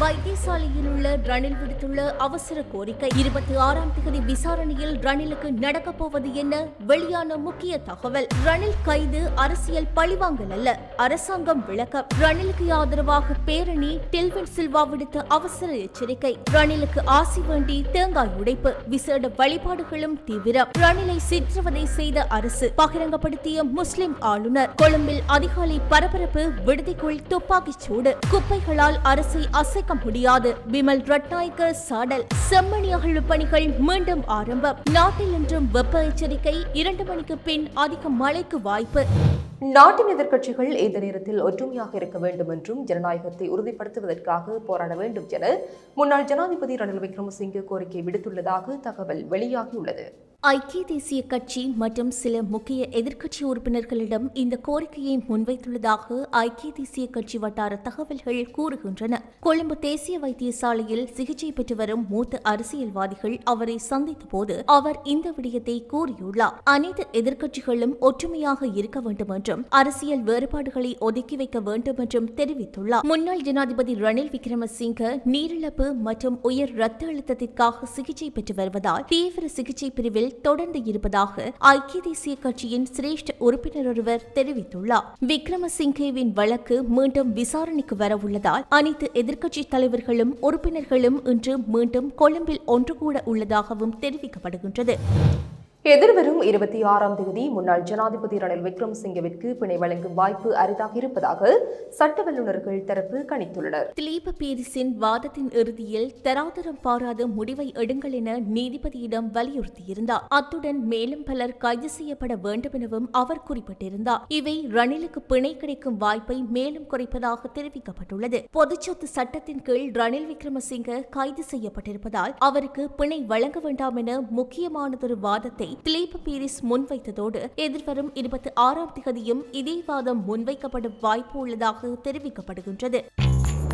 வைத்தியசாலையில் உள்ள ரணில் விடுத்துள்ள அவசர கோரிக்கை. இருபத்தி ஆறாம் தேதி விசாரணையில் ரணிலுக்கு நடக்க போவது என்ன? வெளியான முக்கிய தகவல். ரணில் கைது அரசியல் பழிவாங்கல் அல்ல. அரசாங்கம் விளக்கம். ரணிலுக்கு ஆதரவாக பேரணி டெல்வின் சில்வா விடுத்த அவசர எச்சரிக்கை. ரணிலுக்கு ஆசி வேண்டி தேங்காய் உடைப்பு. விசேட வழிபாடுகளும் தீவிரம். ரணிலை சிற்றவதை செய்த அரசு. பகிரங்கப்படுத்திய முஸ்லிம் ஆளுநர். கொழும்பில் அதிகாலை பரபரப்பு விடுதிக்குள் துப்பாக்கிச் சூடு. குப்பைகளால் அரசை அசை அசைக்க முடியாது. பிமல் ரட்நாயக்க சாடல் செம்மணி அகழ்வு பணிகள் மீண்டும் ஆரம்பம். நாட்டில் இன்றும் வெப்ப எச்சரிக்கை இரண்டு மணிக்கு பின் அதிக மழைக்கு வாய்ப்பு. நாட்டின் எதிர்க்கட்சிகள் இந்த நேரத்தில் ஒற்றுமையாக இருக்க வேண்டும் என்றும் ஜனநாயகத்தை உறுதிப்படுத்துவதற்காக போராட வேண்டும் என முன்னாள் ஜனாதிபதி ரணில் விக்ரமசிங்கே கோரிக்கை விடுத்துள்ளதாக தகவல் வெளியாகியுள்ளது. ஐக்கிய தேசிய கட்சி மற்றும் சில முக்கிய எதிர்க்கட்சி உறுப்பினர்களிடம் இந்த கோரிக்கையை முன்வைத்துள்ளதாக ஐக்கிய தேசிய கட்சி வட்டார தகவல்கள் கூறுகின்றன. கொழும்பு தேசிய வைத்தியசாலையில் சிகிச்சை பெற்று வரும் மூத்த அரசியல்வாதிகள் அவரை சந்தித்த போது அவர் இந்த விடயத்தை கூறியுள்ளார். அனைத்து எதிர்க்கட்சிகளும் ஒற்றுமையாக இருக்க வேண்டும் என்றும் அரசியல் வேறுபாடுகளை ஒதுக்கி வைக்க வேண்டும் என்றும் தெரிவித்துள்ளார். முன்னாள் ஜனாதிபதி ரணில் விக்ரமசிங்க நீரிழப்பு மற்றும் உயர் ரத்த அழுத்தத்திற்காக சிகிச்சை பெற்று வருவதால் தீவிர சிகிச்சை பிரிவில் தொடர்ந்து இருப்பதாக ஐக்கிய தேசிய கட்சியின் சிரேஷ்ட உறுப்பினர் ஒருவர் தெரிவித்துள்ளார். விக்ரமசிங்கேவின் வழக்கு மீண்டும் விசாரணைக்கு வரவுள்ளதால் அனைத்து எதிர்க்கட்சி தலைவர்களும் உறுப்பினர்களும் இன்று மீண்டும் கொழும்பில் ஒன்று கூட உள்ளதாகவும் தெரிவிக்கப்படுகின்றது. எதிர்வரும் இருபத்தி ஆறாம் தேதி முன்னாள் ஜனாதிபதி ரணில் விக்ரமசிங்கவிற்கு பிணை வழங்கும் வாய்ப்பு அரிதாக இருப்பதாக சட்ட வல்லுநர்கள் தரப்பு கணித்துள்ளனர். திலீப பீரிஸின் வாதத்தின் இறுதியில் தராதரம் பாராத முடிவை எடுங்கள் என நீதிபதியிடம் வலியுறுத்தியிருந்தார். அத்துடன் மேலும் பலர் கைது செய்யப்பட வேண்டும் எனவும் அவர் குறிப்பிட்டிருந்தார். இவை ரணிலுக்கு பிணை கிடைக்கும் வாய்ப்பை மேலும் குறைப்பதாக தெரிவிக்கப்பட்டுள்ளது. பொதுச்சொத்து சட்டத்தின் கீழ் ரணில் விக்ரமசிங்க கைது செய்யப்பட்டிருப்பதால் அவருக்கு பிணை வழங்க வேண்டாம் என முக்கியமானதொரு வாதத்தை திலீப் பீரிஸ் முன்வைத்ததோடு எதிர்வரும் இருபத்தி ஆறாம் திகதியும் இதே வாதம் முன்வைக்கப்படும் வாய்ப்பு உள்ளதாக தெரிவிக்கப்படுகின்றது.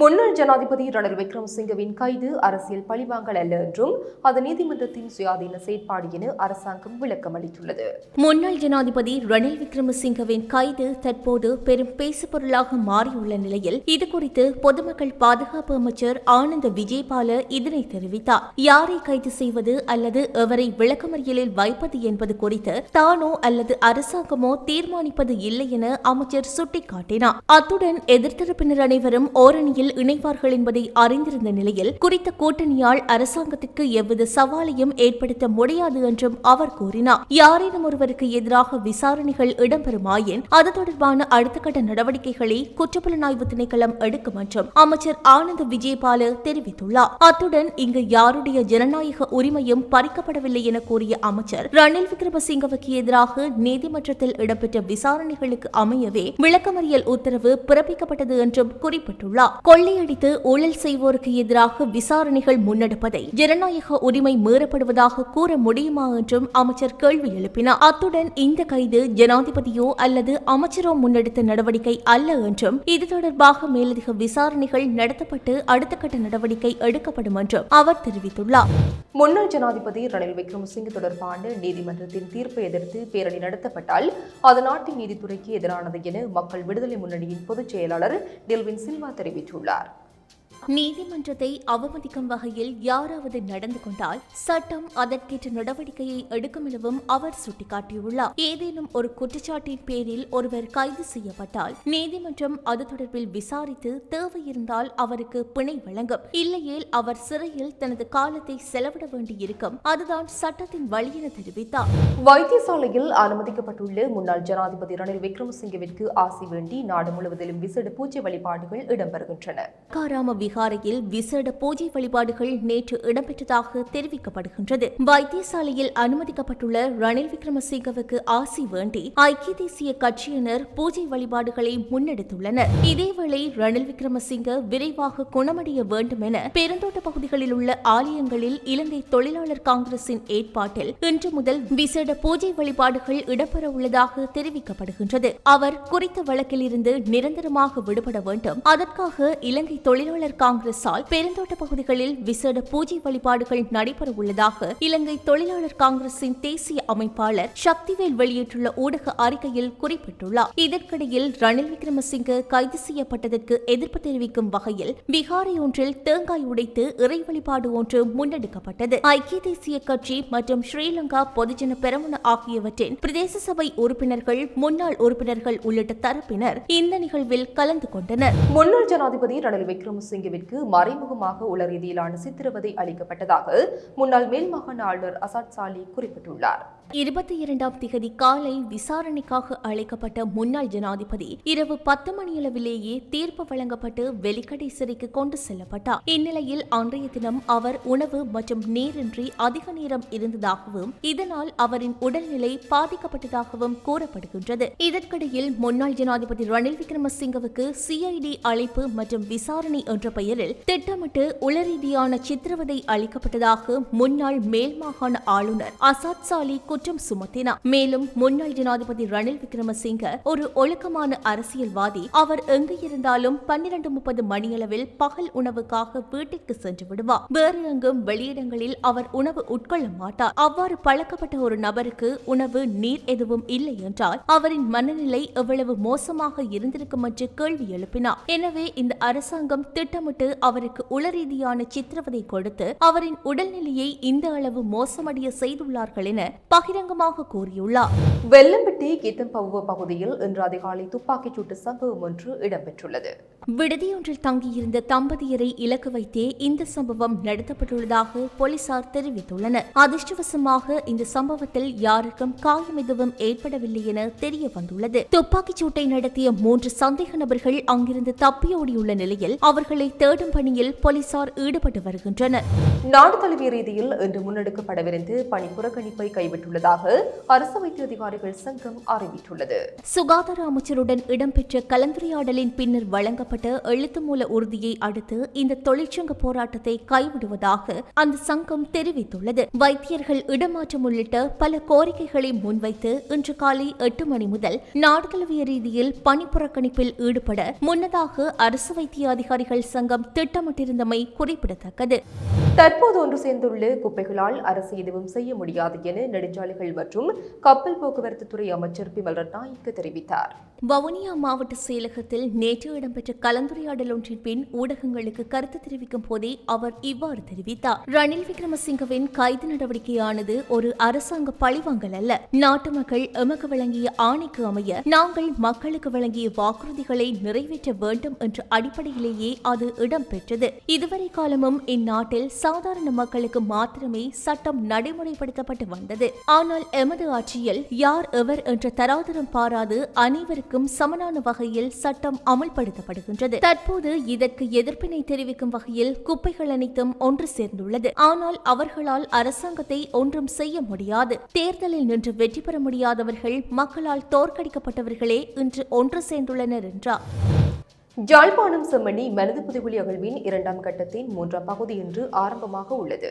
முன்னாள் ஜனாதிபதி ரணில் விக்ரமசிங்கவின் கைது அரசியல் பழிவாங்கல் அல்ல என்றும் அது நீதிமன்றத்தின் சுயாதீன செயற்பாடு என அரசாங்கம் விளக்கம் அளித்துள்ளது. முன்னாள் ஜனாதிபதி ரணில் விக்ரமசிங்கவின் கைது தற்போது பெரும் பேசுபொருளாக மாறியுள்ள நிலையில் இதுகுறித்து பொதுமக்கள் பாதுகாப்பு அமைச்சர் ஆனந்த விஜயபால இதனை தெரிவித்தார். யாரை கைது செய்வது அல்லது எவரை விளக்கமறியலில் வைப்பது என்பது குறித்து தானோ அல்லது அரசாங்கமோ தீர்மானிப்பது இல்லை என அமைச்சர் சுட்டிக்காட்டினார். அத்துடன் எதிர்த்தரப்பினர் அனைவரும் ஓரணியில் கூட்டணியில் இணைவார்கள் என்பதை அறிந்திருந்த நிலையில் குறித்த கூட்டணியால் அரசாங்கத்திற்கு எவ்வித சவாலையும் ஏற்படுத்த முடியாது என்றும் அவர் கூறினார். யாரேனும் ஒருவருக்கு எதிராக விசாரணைகள் இடம்பெறுமாயின் அது தொடர்பான அடுத்த கட்ட நடவடிக்கைகளை குற்றப்புலனாய்வு திணைக்களம் எடுக்கும் என்றும் அமைச்சர் ஆனந்த் விஜயபால தெரிவித்துள்ளார். அத்துடன் இங்கு யாருடைய ஜனநாயக உரிமையும் பறிக்கப்படவில்லை என கூறிய அமைச்சர் ரணில் விக்ரமசிங்கவுக்கு எதிராக நீதிமன்றத்தில் இடம்பெற்ற விசாரணைகளுக்கு அமையவே விளக்கமறியல் உத்தரவு பிறப்பிக்கப்பட்டது என்றும் குறிப்பிட்டுள்ளார். கொள்ளையடித்து ஊழல் செய்வோருக்கு எதிராக விசாரணைகள் முன்னெடுப்பதை ஜனநாயக உரிமை மீறப்படுவதாக கூற முடியுமா என்றும் அமைச்சர் கேள்வி எழுப்பினார். அத்துடன் இந்த கைது ஜனாதிபதியோ அல்லது அமைச்சரோ முன்னெடுத்த நடவடிக்கை அல்ல என்றும் இது தொடர்பாக மேலதிக விசாரணைகள் நடத்தப்பட்டு அடுத்த கட்ட நடவடிக்கை எடுக்கப்படும் என்றும் அவர் தெரிவித்துள்ளார். முன்னாள் ஜனாதிபதி ரணில் விக்ரமசிங்க தொடர்பான நீதிமன்றத்தின் தீர்ப்பை எதிர்த்து பேரணி நடத்தப்பட்டால் அது நாட்டின் நீதித்துறைக்கு எதிரானது என மக்கள் விடுதலை முன்னணியின் பொதுச் செயலாளர் டில்வின் சில்வா தெரிவித்துள்ளார். particular. நீதிமன்றத்தை அவமதிக்கும் வகையில் யாராவது நடந்து கொண்டால் சட்டம் அதற்கேற்ற நடவடிக்கையை எடுக்கும் எனவும் அவர் சுட்டிக்காட்டியுள்ளார். ஏதேனும் ஒரு குற்றச்சாட்டின் பேரில் ஒருவர் கைது செய்யப்பட்டால் நீதிமன்றம் அது தொடர்பில் விசாரித்து தேவை இருந்தால் அவருக்கு பிணை வழங்கும். இல்லையேல் அவர் சிறையில் தனது காலத்தை செலவிட வேண்டியிருக்கும். அதுதான் சட்டத்தின் வழி என தெரிவித்தார். வைத்தியசாலையில் அனுமதிக்கப்பட்டுள்ள முன்னாள் ஜனாதிபதி ரணில் விக்ரமசிங்கவிற்கு ஆசி வேண்டி நாடு முழுவதிலும் விசேட பூஜை வழிபாடுகள் இடம்பெறுகின்றன. விகாரையில் விசேட பூஜை வழிபாடுகள் நேற்று இடம்பெற்றதாக தெரிவிக்கப்படுகின்றது. வைத்தியசாலையில் அனுமதிக்கப்பட்டுள்ள ரணில் விக்ரமசிங்கவுக்கு ஆசி வேண்டி ஐக்கிய தேசிய கட்சியினர் பூஜை வழிபாடுகளை முன்னெடுத்துள்ளனர். இதேவேளை ரணில் விக்ரமசிங்க விரைவாக குணமடைய வேண்டும் என பெருந்தோட்ட பகுதிகளில் உள்ள ஆலயங்களில் இலங்கை தொழிலாளர் காங்கிரசின் ஏற்பாட்டில் இன்று முதல் விசேட பூஜை வழிபாடுகள் இடம்பெற உள்ளதாக தெரிவிக்கப்படுகின்றது. அவர் குறித்த வழக்கிலிருந்து நிரந்தரமாக விடுபட வேண்டும். அதற்காக இலங்கை தொழிலாளர் தமிழர் காங்கிரசால் பெருந்தோட்ட பகுதிகளில் விசேட பூஜை வழிபாடுகள் நடைபெற உள்ளதாக இலங்கை தொழிலாளர் காங்கிரசின் தேசிய அமைப்பாளர் சக்திவேல் வெளியிட்டுள்ள ஊடக அறிக்கையில் குறிப்பிட்டுள்ளார். இதற்கிடையில் ரணில் விக்ரமசிங்க கைது செய்யப்பட்டதற்கு எதிர்ப்பு தெரிவிக்கும் வகையில் பீகாரை ஒன்றில் தேங்காய் உடைத்து இறை வழிபாடு ஒன்று முன்னெடுக்கப்பட்டது. ஐக்கிய தேசிய கட்சி மற்றும் ஸ்ரீலங்கா பொதுஜன பெரமுன ஆகியவற்றின் பிரதேச சபை உறுப்பினர்கள் முன்னாள் உறுப்பினர்கள் உள்ளிட்ட தரப்பினர் இந்த நிகழ்வில் கலந்து கொண்டனர். முன்னாள் ஜனாதிபதி ரணில் விக்ரமசிங்க விக்ரமசிங்கவிற்கு மறைமுகமாக உள்ள ரீதியிலான சித்திரவதை அளிக்கப்பட்டதாக முன்னாள் மேல் மாகாண ஆளுநர் அசாத் சாலி குறிப்பிட்டுள்ளார். இருபத்தி இரண்டாம் திகதி காலை விசாரணைக்காக அழைக்கப்பட்ட முன்னாள் ஜனாதிபதி இரவு பத்து மணியளவிலேயே தீர்ப்பு வழங்கப்பட்டு வெலிக்கடை சிறைக்கு கொண்டு செல்லப்பட்டார். இந்நிலையில் அன்றைய தினம் அவர் உணவு மற்றும் நீரின்றி அதிக நேரம் இருந்ததாகவும் இதனால் அவரின் உடல்நிலை பாதிக்கப்பட்டதாகவும் கூறப்படுகின்றது. இதற்கிடையில் முன்னாள் ஜனாதிபதி ரணில் விக்ரமசிங்கவுக்கு சிஐடி அழைப்பு மற்றும் விசாரணை என்ற பெயரில் திட்டமிட்டு உளரீதியான சித்திரவதை அளிக்கப்பட்டதாக முன்னாள் மேல் மாகாண ஆளுநர் அசாத் சாலி குற்றம் சுமத்தினார். மேலும் முன்னாள் ஜனாதிபதி ரணில் விக்ரமசிங்க ஒரு ஒழுக்கமான அரசியல்வாதி. அவர் எங்கு இருந்தாலும் பன்னிரண்டு முப்பது மணியளவில் பகல் உணவுக்காக வீட்டிற்கு சென்று விடுவார். வேறு எங்கும் வெளியிடங்களில் அவர் உணவு உட்கொள்ள மாட்டார். அவ்வாறு பழக்கப்பட்ட ஒரு நபருக்கு உணவு நீர் எதுவும் இல்லை என்றால் அவரின் மனநிலை எவ்வளவு மோசமாக இருந்திருக்கும் என்று கேள்வி எழுப்பினார். எனவே இந்த அரசாங்கம் திட்டமிட்டு அவருக்கு உளரீதியான சித்திரவதை கொடுத்து அவரின் உடல்நிலையை இந்த அளவு மோசமடைய செய்துள்ளார்கள் என பகிரங்கமாக கூறியுள்ளார். வெள்ளம்பட்டி கீத்தம்பவுவ பகுதியில் இன்று அதிகாலை துப்பாக்கிச் சூட்டு சம்பவம் ஒன்று இடம்பெற்றுள்ளது. விடுதியொன்றில் தங்கியிருந்த தம்பதியரை இலக்கு வைத்தே இந்த சம்பவம் நடத்தப்பட்டுள்ளதாக போலீசார் தெரிவித்துள்ளனர். அதிர்ஷ்டவசமாக இந்த சம்பவத்தில் யாருக்கும் காயம் எதுவும் ஏற்படவில்லை என தெரிய வந்துள்ளது துப்பாக்கிச் சூட்டை நடத்திய மூன்று சந்தேக நபர்கள் அங்கிருந்து தப்பியோடியுள்ள நிலையில் அவர்களை தேடும் பணியில் போலீசார் ஈடுபட்டு வருகின்றனர். நாடு தழுவிய ரீதியில் இன்று முன்னெடுக்கப்படவிருந்து பணி புறக்கணிப்பை கைவிட்டுள்ளதாக அரசு வைத்திய அதிகாரிகள் சங்கம் அறிவித்துள்ளது. சுகாதார அமைச்சருடன் இடம்பெற்ற கலந்துரையாடலின் பின்னர் வழங்கப்பட்ட எழுத்து மூல உறுதியை அடுத்து இந்த தொழிற்சங்க போராட்டத்தை கைவிடுவதாக அந்த சங்கம் தெரிவித்துள்ளது. வைத்தியர்கள் இடமாற்றம் உள்ளிட்ட பல கோரிக்கைகளை முன்வைத்து இன்று காலை எட்டு மணி முதல் நாடு தழுவிய ரீதியில் பணி புறக்கணிப்பில் ஈடுபட முன்னதாக அரசு வைத்திய அதிகாரிகள் சங்கம் திட்டமிட்டிருந்தமை குறிப்பிடத்தக்கது. தற்போது ஒன்று சேர்ந்துள்ள குப்பைகளால் அரசு எதுவும் செய்ய முடியாது என தொழிற்சாலைகள் மற்றும் கப்பல் போக்குவரத்து துறை அமைச்சர் பிமல் ரட்நாயக்க தெரிவித்தார். வவுனியா மாவட்ட செயலகத்தில் நேற்று இடம்பெற்ற கலந்துரையாடல் ஒன்றின் பின் ஊடகங்களுக்கு கருத்து தெரிவிக்கும் போதே அவர் இவ்வாறு தெரிவித்தார். ரணில் விக்ரமசிங்கவின் கைது நடவடிக்கையானது ஒரு அரசாங்க பழிவாங்கல் அல்ல. நாட்டு மக்கள் எமக்கு வழங்கிய ஆணைக்கு அமைய நாங்கள் மக்களுக்கு வழங்கிய வாக்குறுதிகளை நிறைவேற்ற வேண்டும் என்ற அடிப்படையிலேயே அது இடம்பெற்றது. இதுவரை காலமும் இந்நாட்டில் சாதாரண மக்களுக்கு மாத்திரமே சட்டம் நடைமுறைப்படுத்தப்பட்டு வந்தது. ஆனால் எமது ஆட்சியில் யார் எவர் என்ற தராதரம் பாராது அனைவருக்கும் சமனான வகையில் சட்டம் அமல்படுத்தப்படுகின்றது. தற்போது இதற்கு எதிர்ப்பினை தெரிவிக்கும் வகையில் குப்பைகள் அனைத்தும் ஒன்று சேர்ந்துள்ளது. ஆனால் அவர்களால் அரசாங்கத்தை ஒன்றும் செய்ய முடியாது. தேர்தலில் நின்று வெற்றி பெற முடியாதவர்கள் மக்களால் தோற்கடிக்கப்பட்டவர்களே இன்று ஒன்று சேர்ந்துள்ளனர் என்றார். ஜாழ்ப்பாணம் செம்மணி மனித புதைகுழி அகழ்வின் இரண்டாம் கட்டத்தின் மூன்றாம் பகுதி இன்று ஆரம்பமாக உள்ளது.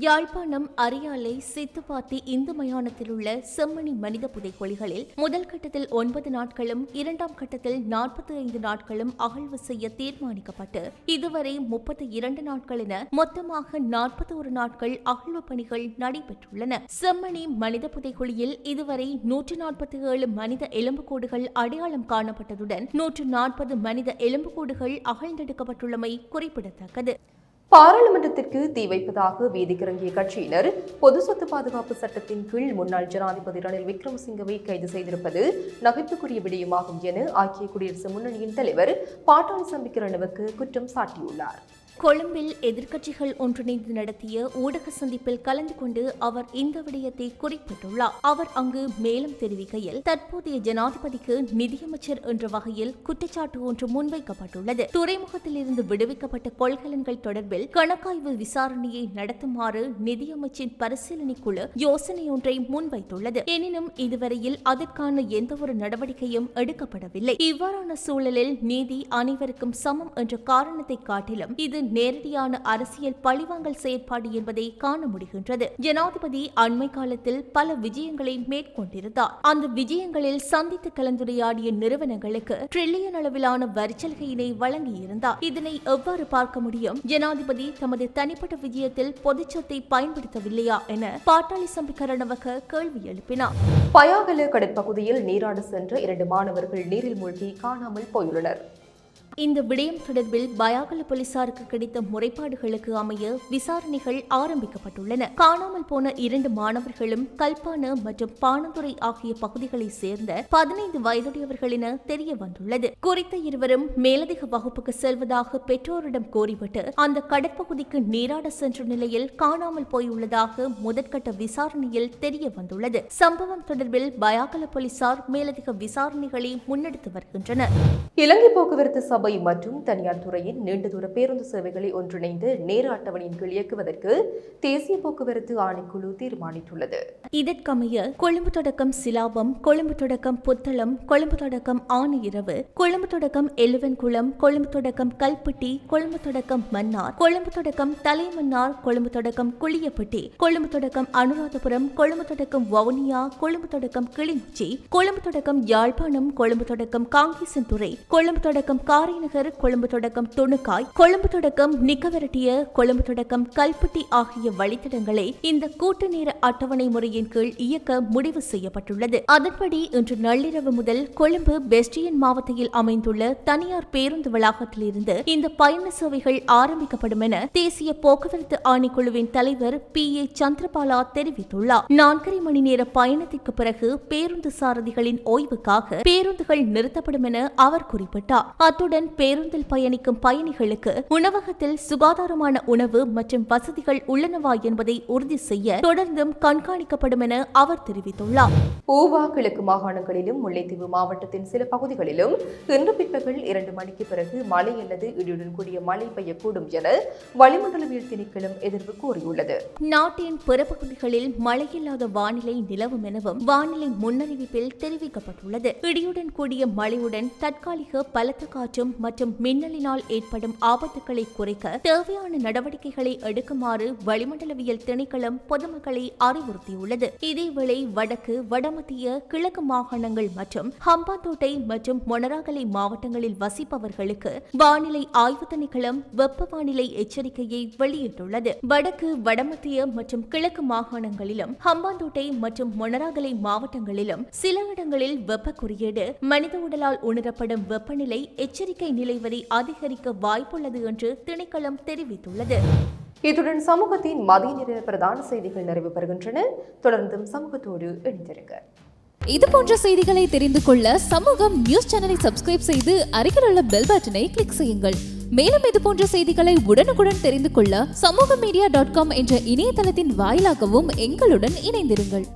யாழ்ப்பாணம் அரியாலை சித்துப்பாத்தி இந்து மயானத்தில் உள்ள செம்மணி மனித புதைக்குழிகளில் முதல் கட்டத்தில் ஒன்பது நாட்களும் இரண்டாம் கட்டத்தில் நாற்பத்தி ஐந்து நாட்களும் அகழ்வு செய்ய தீர்மானிக்கப்பட்டு இதுவரை முப்பத்தி இரண்டு நாட்கள் என மொத்தமாக நாற்பத்தி ஒரு நாட்கள் அகழ்வு பணிகள் நடைபெற்றுள்ளன. செம்மணி மனித புதைக்குழியில் இதுவரை நூற்று நாற்பத்தி ஏழு மனித எலும்புக்கூடுகள் அடையாளம் காணப்பட்டதுடன் நூற்று நாற்பது மனித எலும்புக்கூடுகள் அகழ்ந்தெடுக்கப்பட்டுள்ளமை குறிப்பிடத்தக்கது. பாராளுமன்றத்திற்கு தீ வைப்பதாக வீதிக்கிறங்கிய கட்சியினர் பொது சொத்து பாதுகாப்பு சட்டத்தின் கீழ் முன்னாள் ஜனாதிபதி ரணில் விக்ரமசிங்கவை கைது செய்திருப்பது நகைப்புக்குரிய விடயமாகும் என ஐக்கிய குடியரசு முன்னணியின் தலைவர் பாட்டாளி சம்பிக்கிறனவுக்கு குற்றம் சாட்டியுள்ளார். கொழும்பில் எதிர்க்கட்சிகள் ஒன்றிணைந்து நடத்திய ஊடக சந்திப்பில் கலந்து கொண்டு அவர் இந்த விடயத்தை குறிப்பிட்டுள்ளார். அவர் அங்கு மேலும் தெரிவிக்கையில் தற்போதைய ஜனாதிபதிக்கு நிதியமைச்சர் என்ற வகையில் குற்றச்சாட்டு ஒன்று முன்வைக்கப்பட்டுள்ளது. துறைமுகத்தில் இருந்து விடுவிக்கப்பட்ட கொள்கலன்கள் தொடர்பில் கணக்காய்வு விசாரணையை நடத்துமாறு நிதியமைச்சின் பரிசீலனை குழு யோசனை ஒன்றை முன்வைத்துள்ளது. எனினும் இதுவரையில் அதற்கான எந்தவொரு நடவடிக்கையும் எடுக்கப்படவில்லை. இவ்வாறான சூழலில் நீதி அனைவருக்கும் சமம் என்ற காரணத்தை காட்டிலும் இது நேரடியான அரசியல் பழிவாங்கல் செயற்பாடு என்பதை காண முடிகின்றது. ஜனாதிபதி அண்மை காலத்தில் பல விஜயங்களை மேற்கொண்டிருந்தார். அந்த விஜயங்களில் சந்தித்து கலந்துரையாடிய நிறுவனங்களுக்கு டிரில்லியன் அளவிலான வரிச்சலுகையினை வழங்கியிருந்தார். இதனை எவ்வாறு பார்க்க முடியும்? ஜனாதிபதி தமது தனிப்பட்ட விஜயத்தில் பொதுச்சொத்தை பயன்படுத்தவில்லையா என பாட்டாளி சம்பிக்கரணவக கேள்வி எழுப்பினார். பயாகல கடற்பகுதியில் நீராட சென்ற இரண்டு மாணவர்கள் நீரில் மூழ்கி காணாமல் போயுள்ளனர். இந்த விடயம் தொடர்பில் பயாகல போலீசாருக்கு கிடைத்த முறைப்பாடுகளுக்கு அமைய விசாரணைகள் ஆரம்பிக்கப்பட்டுள்ளன. காணாமல் போன இரண்டு மாணவர்களும் கல்பான மற்றும் பானந்துறை ஆகிய பகுதிகளைச் சேர்ந்த பதினைந்து வயதுடையவர்கள் என தெரிய வந்துள்ளது குறித்த இருவரும் மேலதிக வகுப்புக்கு செல்வதாக பெற்றோரிடம் கோரிவிட்டு அந்த கடற்பகுதிக்கு நீராட சென்ற நிலையில் காணாமல் போயுள்ளதாக முதற்கட்ட விசாரணையில் தெரிய வந்துள்ளது சம்பவம் தொடர்பில் பயாகல போலீசார் மேலதிக விசாரணைகளை முன்னெடுத்து வருகின்றனர். இலங்கை போக்குவரத்து சபை மற்றும் தனியார் துறையின் நீண்டதூர பேருந்து சேவைகளை ஒன்றிணைந்து நேர அட்டவணையின் கீழ் இயக்குவதற்கு தேசிய போக்குவரத்து ஆணைக்குழு தீர்மானித்துள்ளது இதற்கமைய கொழும்பு தொடக்கம் சிலாபம் கொழும்பு தொடக்கம் புத்தளம் கொழும்பு தொடக்கம் ஆணையிரவு கொழும்பு தொடக்கம் எலுவன்குளம் கொழும்பு தொடக்கம் கல்பட்டி கொழும்பு தொடக்கம் மன்னார் கொழும்பு தொடக்கம் தலைமன்னார் கொழும்பு தொடக்கம் குளியப்பட்டி கொழும்பு தொடக்கம் அனுராதபுரம் கொழும்பு தொடக்கம் வவுனியா கொழும்பு தொடக்கம் கிளிநொச்சி கொழும்பு தொடக்கம் யாழ்ப்பாணம் கொழும்பு தொடக்கம் காங்கேசன்துறை கொழும்பு தொடக்கம் காரைநகர் கொழும்பு தொடக்கம் துணுக்காய் கொழும்பு தொடக்கம் நிக்கவரட்டிய கொழும்பு தொடக்கம் கல்பட்டி ஆகிய வழித்தடங்களை இந்த கூட்டு நேர அட்டவணை முறையின் கீழ் இயக்க முடிவு செய்யப்பட்டுள்ளது. அதன்படி இன்று நள்ளிரவு முதல் கொழும்பு பெஸ்டியன் மாவட்டத்தில் அமைந்துள்ள தனியார் பேருந்து வளாகத்தில் இருந்து இந்த பயண சேவைகள் ஆரம்பிக்கப்படும் என தேசிய போக்குவரத்து ஆணைக்குழுவின் தலைவர் பி. ஏ. சந்திரபாலா தெரிவித்துள்ளார். நான்கரை மணி நேர பயணத்திற்கு பிறகு பேருந்து சாரதிகளின் ஓய்வுக்காக பேருந்துகள் நிறுத்தப்படும் என அவர் குறிப்பிட்டார். அத்துடன் பேருந்தில் பயணிக்கும் பயணிகளுக்கு உணவகத்தில் சுகாதாரமான உணவு மற்றும் வசதிகள் உள்ளனவா என்பதை உறுதி செய்ய தொடர்ந்தும் கண்காணிக்கப்படும் என அவர் தெரிவித்துள்ளார். ஊவா கிழக்கு மாகாணங்களிலும் முல்லைத்தீவு மாவட்டத்தின் சில பகுதிகளிலும் இன்று பிற்பகல் இரண்டு மணிக்கு பிறகு மழை அல்லது இடியுடன் கூடிய மழை பெய்யக்கூடும் என வளிமண்டலவியல் திணைக்களம் எதிர்வு கூறியுள்ளது. நாட்டின் பிற பகுதிகளில் மழையில்லாத வானிலை நிலவும் எனவும் வானிலை முன்னறிவிப்பில் தெரிவிக்கப்பட்டுள்ளது. இடியுடன் கூடிய மழையுடன் தற்காலிக பலத்த காற்றும் மற்றும் மின்னலினால் ஏற்படும் ஆபத்துக்களை குறைக்க தேவையான நடவடிக்கைகளை எடுக்குமாறு வளிமண்டலவியல் திணைக்களம் பொதுமக்களை அறிவுறுத்தியுள்ளது. இதேவேளை வடக்கு வடமத்திய கிழக்கு மாகாணங்கள் மற்றும் ஹம்பாந்தோட்டை மற்றும் மொனராகலை மாவட்டங்களில் வசிப்பவர்களுக்கு வானிலை ஆய்வு திணைக்களம் வெப்ப வானிலை எச்சரிக்கையை வெளியிட்டுள்ளது. வடக்கு வடமத்திய மற்றும் கிழக்கு மாகாணங்களிலும் ஹம்பாந்தோட்டை மற்றும் மொனராகலை மாவட்டங்களிலும் சில இடங்களில் வெப்ப குறியீடு மனித உடலால் உணரப்படும் வெப்பநிலை எச்சரிக்கை நிலை வரை அதிகரிக்க வாய்ப்புள்ளது என்று திணைக்களம் தெரிவித்துள்ளது. இத்துடன் சமூகத்தின் மதிய நேர பிரதான செய்திகள் நிறைவு பெறுகின்றன. தொடர்ந்தும் சமூகத்தோடு இணைந்திருங்க. இது போன்ற செய்திகளை தெரிந்து கொள்ள சமூகம் நியூஸ் சேனலை சப்ஸ்கிரைப் செய்து அருகில் உள்ள பெல் பட்டனை கிளிக் செய்யுங்கள். மேலும் இது போன்ற செய்திகளை உடனுக்குடன் தெரிந்து கொள்ள சமூக மீடியா டாட் காம் என்ற இணையதளத்தின் வாயிலாகவும் எங்களுடன் இணைந்திருங்கள்.